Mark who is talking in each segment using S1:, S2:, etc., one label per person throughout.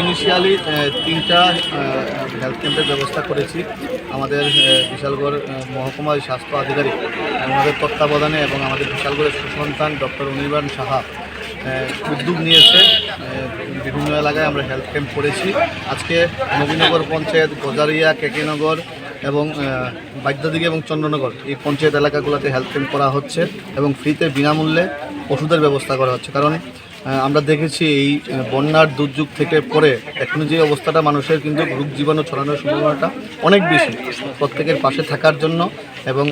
S1: Initially তিনটা health ক্যাম্পের ব্যবস্থা করেছি। আমাদের বিশালগড় মহকুমার স্বাস্থ্য আধিকারিক আমাদের তত্ত্বাবধানে এবং আমাদের বিশালগড়ের সুসন্তান ডক্টর অনির্বাণ সাহা উদ্যোগ নিয়েছে। বিভিন্ন এলাকায় আমরা হেলথ ক্যাম্প করেছি। আজকে নবীনগর পঞ্চায়েত গজারিয়া কেকেনগর এবং আহ, এবং চন্দ্রনগর এই পঞ্চায়েত এলাকাগুলোতে হেলথ ক্যাম্প করা হচ্ছে এবং ফ্রিতে বিনামূল্যে ওষুধের ব্যবস্থা করা হচ্ছে। কারণ আমরা দেখেছি এই বন্যার দুর্যোগ থেকে পরে এখন যে অবস্থাটা মানুষের কিন্তু রোগ জীবাণু ছড়ানোর সম্ভাবনাটা অনেক বেশি। প্রত্যেকের পাশে থাকার জন্য এবং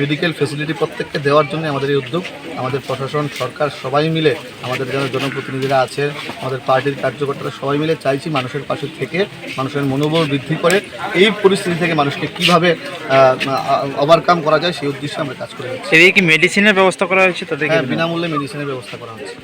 S1: মেডিকেল ফেসিলিটি প্রত্যেককে দেওয়ার জন্য আমাদের এই উদ্যোগ। আমাদের প্রশাসন সরকার সবাই মিলে আমাদের যারা জনপ্রতিনিধিরা আছে আমাদের পার্টির কার্যকর্তারা সবাই মিলে চাইছি মানুষের পাশে থেকে মানুষের মনোবল বৃদ্ধি করে এই পরিস্থিতি থেকে মানুষকে কীভাবে ওভারকাম করা যায় সেই উদ্দেশ্যে আমরা কাজ করে যাচ্ছি।
S2: কি মেডিসিনের ব্যবস্থা করা হয়েছে? তাদেরকে
S1: হ্যাঁ বিনামূল্যে মেডিসিনের ব্যবস্থা করা হচ্ছে।